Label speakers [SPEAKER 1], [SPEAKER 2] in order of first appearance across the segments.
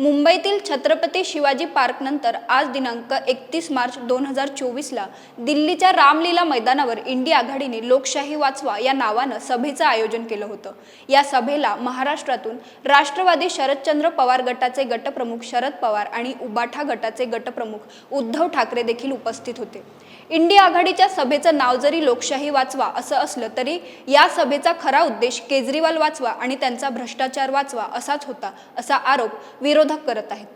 [SPEAKER 1] मुंबईतील छत्रपती शिवाजी पार्कनंतर आज दिनांक एकतीस मार्च दोन हजार चोवीसला दिल्लीच्या रामलीला मैदानावर इंडिया आघाडीने लोकशाही वाचवा या नावानं सभेचं आयोजन केलं होतं. या सभेला महाराष्ट्रातून राष्ट्रवादी शरदचंद्र पवार गटाचे गटप्रमुख शरद पवार आणि उबाठा गटाचे गटप्रमुख उद्धव ठाकरे देखील उपस्थित होते. इंडिया आघाडीच्या सभेचं नाव जरी लोकशाही वाचवा असं असलं तरी या सभेचा खरा उद्देश केजरीवाल वाचवा आणि त्यांचा भ्रष्टाचार वाचवा असाच होता असा आरोप विरोध विरोधक करत आहेत.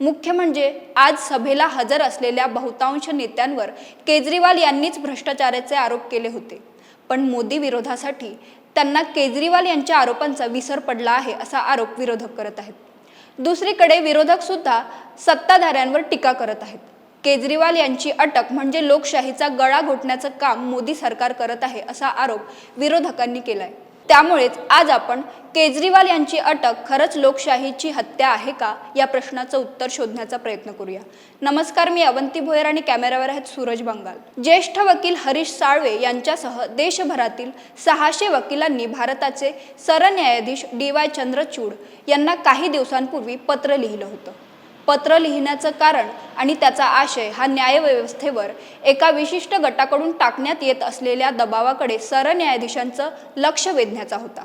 [SPEAKER 1] मुख्य म्हणजे आज सभेला हजर असलेल्या बहुतांश नेत्यांवर केजरीवाल यांनीच भ्रष्टाचाराचे आरोप केले होते. पण मोदी विरोधासाठी त्यांना केजरीवाल यांच्या आरोपांचा विसर पडला आहे असा आरोप विरोधक करत आहेत. दुसरीकडे विरोधक सुद्धा सत्ताधाऱ्यांवर टीका करत आहेत. केजरीवाल यांची अटक म्हणजे लोकशाहीचा गळा घोटण्याचं काम मोदी सरकार करत आहे असा आरोप विरोधकांनी केलाय. त्यामुळेच आज आपण केजरीवाल यांची अटक खरंच लोकशाहीची हत्या आहे का या प्रश्नाचं उत्तर शोधण्याचा प्रयत्न करूया. नमस्कार मी अवंती भोयर आणि कॅमेरावर आहेत सूरज बंगाल. ज्येष्ठ वकील हरीश साळवे यांच्यासह देशभरातील सहाशे वकिलांनी भारताचे सरन्यायाधीश डी वाय चंद्रचूड यांना काही दिवसांपूर्वी पत्र लिहिलं होतं. पत्र लिहिण्याचं कारण आणि त्याचा आशय हा न्यायव्यवस्थेवर एका विशिष्ट गटाकडून टाकण्यात येत असलेल्या दबावाकडे सरन्यायाधीशांचं लक्ष वेधण्याचा होता.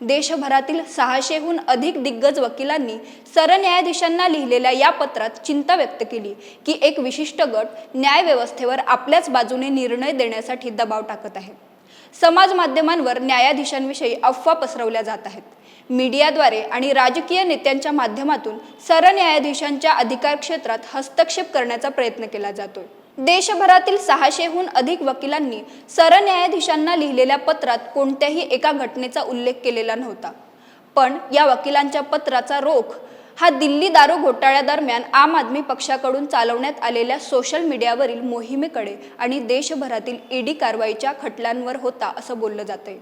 [SPEAKER 1] देशभरातील सहाशेहून अधिक दिग्गज वकिलांनी सरन्यायाधीशांना लिहिलेल्या या पत्रात चिंता व्यक्त केली की एक विशिष्ट गट न्यायव्यवस्थेवर आपल्याच बाजूने निर्णय देण्यासाठी दबाव टाकत आहे. समाज माध्यमांवर न्यायाधीशांविषयी अफवा पसरवल्या जात आहेत. मीडियाद्वारे आणि राजकीय नेत्यांच्या माध्यमातून सरन्यायाधीशांच्या अधिकार क्षेत्रात हस्तक्षेप करण्याचा प्रयत्न केला जातोय. देशभरातील सहाशेहून अधिक वकिलांनी सरन्यायाधीशांना लिहिलेल्या पत्रात कोणत्याही एका घटनेचा उल्लेख केलेला नव्हता. पण या वकिलांच्या पत्राचा रोख हा दिल्ली दारू घोटाळ्यादरम्यान आम आदमी पक्षाकडून चालवण्यात आलेल्या सोशल मीडियावरील मोहिमेकडे आणि देशभरातील ईडी कारवाईच्या खटल्यांवर होता असं बोललं जातंय.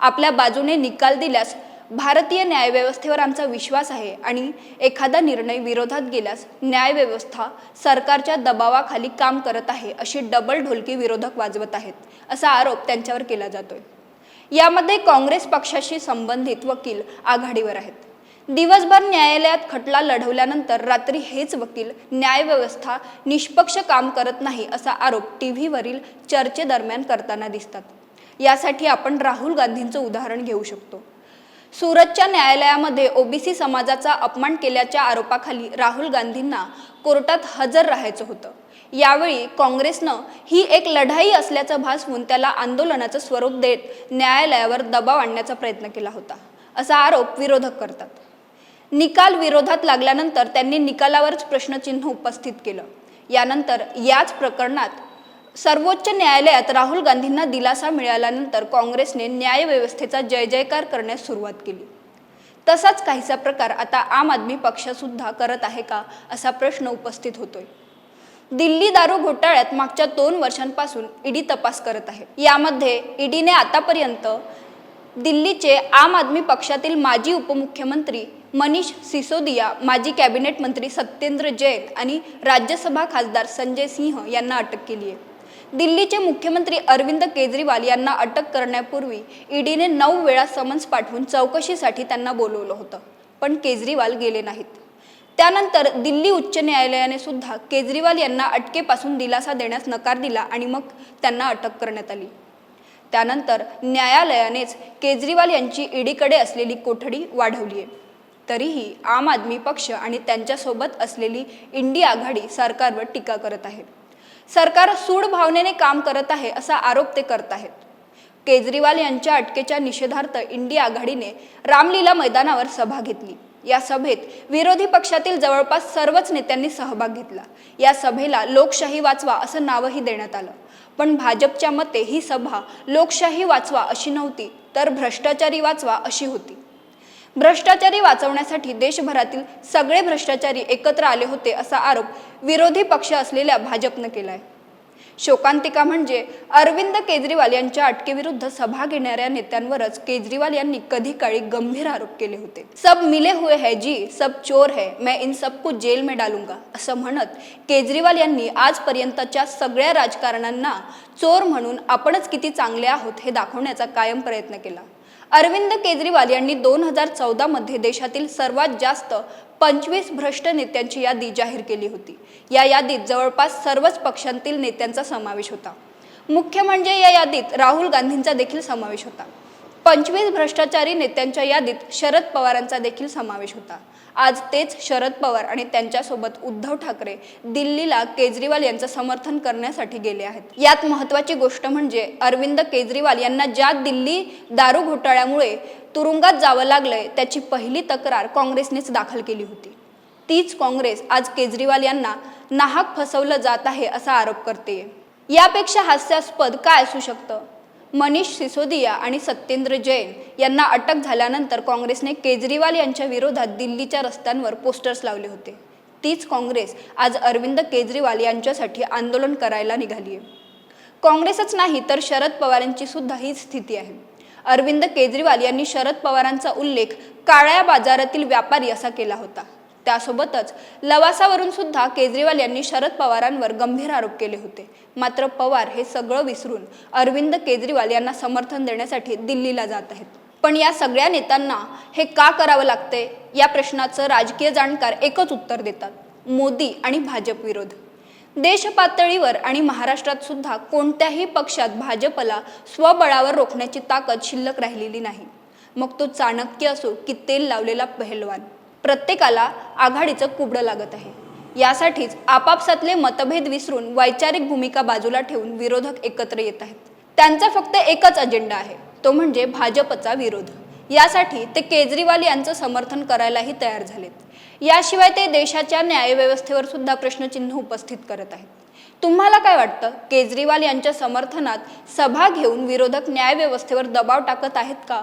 [SPEAKER 1] आपल्या बाजूने निकाल दिल्यास भारतीय न्यायव्यवस्थेवर आमचा विश्वास आहे आणि एखादा निर्णय विरोधात गेल्यास न्यायव्यवस्था सरकारच्या दबावाखाली काम करत आहे अशी डबल ढोलकी विरोधक वाजवत आहेत असा आरोप त्यांच्यावर केला जातोय. यामध्ये काँग्रेस पक्षाशी संबंधित वकील आघाडीवर आहेत. दिवसभर न्यायालयात खटला लढवल्यानंतर रात्री हेच वकील न्यायव्यवस्था निष्पक्ष काम करत नाही असा आरोप टी व्हीवरील चर्चेदरम्यान करताना दिसतात. यासाठी आपण राहुल गांधींचं उदाहरण घेऊ शकतो. सुरतच्या न्यायालयामध्ये ओबीसी समाजाचा अपमान केल्याच्या आरोपाखाली राहुल गांधींना कोर्टात हजर राहायचं होतं. यावेळी काँग्रेसनं ही एक लढाई असल्याचं भासवून त्याला आंदोलनाचं स्वरूप देत न्यायालयावर दबाव आणण्याचा प्रयत्न केला होता असा आरोप विरोधक करतात. निकाल विरोधात लागल्यानंतर त्यांनी निकालावरच प्रश्नचिन्ह उपस्थित केलं. यानंतर याच प्रकरणात सर्वोच्च न्यायालयात राहुल गांधींना दिलासा मिळाल्यानंतर काँग्रेसने न्यायव्यवस्थेचा जय जयकार करण्यास सुरुवात केली. तसाच काहीसा प्रकार आता आम आदमी पक्षसुद्धा करत आहे का असा प्रश्न उपस्थित होतोय. दिल्ली दारू घोटाळ्यात मागच्या दोन वर्षांपासून ईडी तपास करत आहे. यामध्ये ईडीने आतापर्यंत दिल्लीचे आम आदमी पक्षातील माजी उपमुख्यमंत्री मनीष सिसोदिया माजी कॅबिनेट मंत्री सत्येंद्र जैन आणि राज्यसभा खासदार संजय सिंह यांना अटक केली आहे. दिल्लीचे मुख्यमंत्री अरविंद केजरीवाल यांना अटक करण्यापूर्वी ईडीने नऊ वेळा समन्स पाठवून चौकशीसाठी त्यांना बोलवलं होतं पण केजरीवाल गेले नाहीत. त्यानंतर दिल्ली उच्च न्यायालयाने सुद्धा केजरीवाल यांना अटकेपासून दिलासा देण्यास नकार दिला आणि मग त्यांना अटक करण्यात आली. त्यानंतर न्यायालयानेच केजरीवाल यांची ईडीकडे असलेली कोठडी वाढवली आहे. तरीही आम आदमी पक्ष आणि त्यांच्यासोबत असलेली इंडिया आघाडी सरकारवर टीका करत आहे. सरकार सूड भावनेने काम करत आहे असा आरोप ते करत आहेत. केजरीवाल यांच्या अटकेच्या निषेधार्थ इंडिया आघाडीने रामलीला मैदानावर सभा घेतली. या सभेत विरोधी पक्षातील जवळपास सर्वच नेत्यांनी सहभाग घेतला. या सभेला लोकशाही वाचवा असं नावही देण्यात आलं. पण भाजपच्या मते ही सभा लोकशाही वाचवा अशी नव्हती तर भ्रष्टाचारी वाचवा अशी होती. भ्रष्टाचारी वाचवण्यासाठी देशभरातील सगळे भ्रष्टाचारी एकत्र आले होते असा आरोप विरोधी पक्ष असलेल्या भाजपनं केलाय. शोकांतिका म्हणजे अरविंद केजरीवाल यांच्या अटकेविरुद्ध सभा घेणाऱ्या नेत्यांवरच केजरीवाल यांनी कधी काळी गंभीर आरोप केले होते. सब मिले हुए है जी सब चोर है मैं इन सबको जेल में डालूंगा असं म्हणत केजरीवाल यांनी आजपर्यंतच्या सगळ्या राजकारणांना चोर म्हणून आपणच किती चांगले आहोत हे दाखवण्याचा कायम प्रयत्न केला. अरविंद केजरीवाल यांनी दोन हजार चौदामध्ये देशातील सर्वात जास्त पंचवीस भ्रष्ट नेत्यांची यादी जाहीर केली होती. या यादीत जवळपास सर्वच पक्षांतील नेत्यांचा समावेश होता. मुख्य म्हणजे या यादीत राहुल गांधींचा देखील समावेश होता. पंचवीस भ्रष्टाचारी नेत्यांच्या यादीत शरद पवारांचा देखील समावेश होता. आज तेच शरद पवार आणि त्यांच्यासोबत उद्धव ठाकरे दिल्लीला केजरीवाल यांचं समर्थन करण्यासाठी गेले आहेत. यात महत्त्वाची गोष्ट म्हणजे अरविंद केजरीवाल यांना ज्या दिल्ली दारू घोटाळ्यामुळे तुरुंगात जावं लागलंय त्याची पहिली तक्रार काँग्रेसनेच दाखल केली होती. तीच काँग्रेस आज केजरीवाल यांना नाहक फसवलं जात आहे असा आरोप करते यापेक्षा हास्यास्पद काय असू शकतं? मनीष सिसोदिया आणि सत्येंद्र जैन यांना अटक झाल्यानंतर काँग्रेसने केजरीवाल यांच्या विरोधात दिल्लीच्या रस्त्यांवर पोस्टर्स लावले होते. तीच काँग्रेस आज अरविंद केजरीवाल यांच्यासाठी आंदोलन करायला निघाली आहे काँग्रेसच नाही तर शरद पवारांची सुद्धा ही स्थिती आहे. अरविंद केजरीवाल यांनी शरद पवारांचा उल्लेख काळ्या बाजारातील व्यापारी असा केला होता. त्यासोबतच लवासावरून सुद्धा केजरीवाल यांनी शरद पवारांवर गंभीर आरोप केले होते. मात्र पवार हे सगळं विसरून अरविंद केजरीवाल यांना समर्थन देण्यासाठी दिल्लीला जात आहेत. पण या सगळ्या नेत्यांना हे का करावं लागते? या प्रश्नाचं राजकीय जाणकार एकच उत्तर देतात. मोदी आणि भाजप विरोध. देश पातळीवर आणि महाराष्ट्रात सुद्धा कोणत्याही पक्षात भाजपला स्वबळावर रोखण्याची ताकद शिल्लक राहिलेली नाही. मग तो चाणक्य असो की तेल लावलेला पहलवान. प्रत्येकाला आघाडीचं कुबडं लागत आहे. यासाठीच आपापसातले मतभेद विसरून वैचारिक भूमिका बाजूला ठेवून विरोधक एकत्र येत आहेत. त्यांचा फक्त एकच अजेंडा आहे तो म्हणजे भाजपचा विरोध. यासाठी ते केजरीवाल यांचं समर्थन करायलाही तयार झालेत. याशिवाय ते देशाच्या न्यायव्यवस्थेवर सुद्धा प्रश्नचिन्ह उपस्थित करत आहेत. तुम्हाला काय वाटतं? केजरीवाल यांच्या समर्थनात सभा घेऊन विरोधक न्यायव्यवस्थेवर दबाव टाकत आहेत का?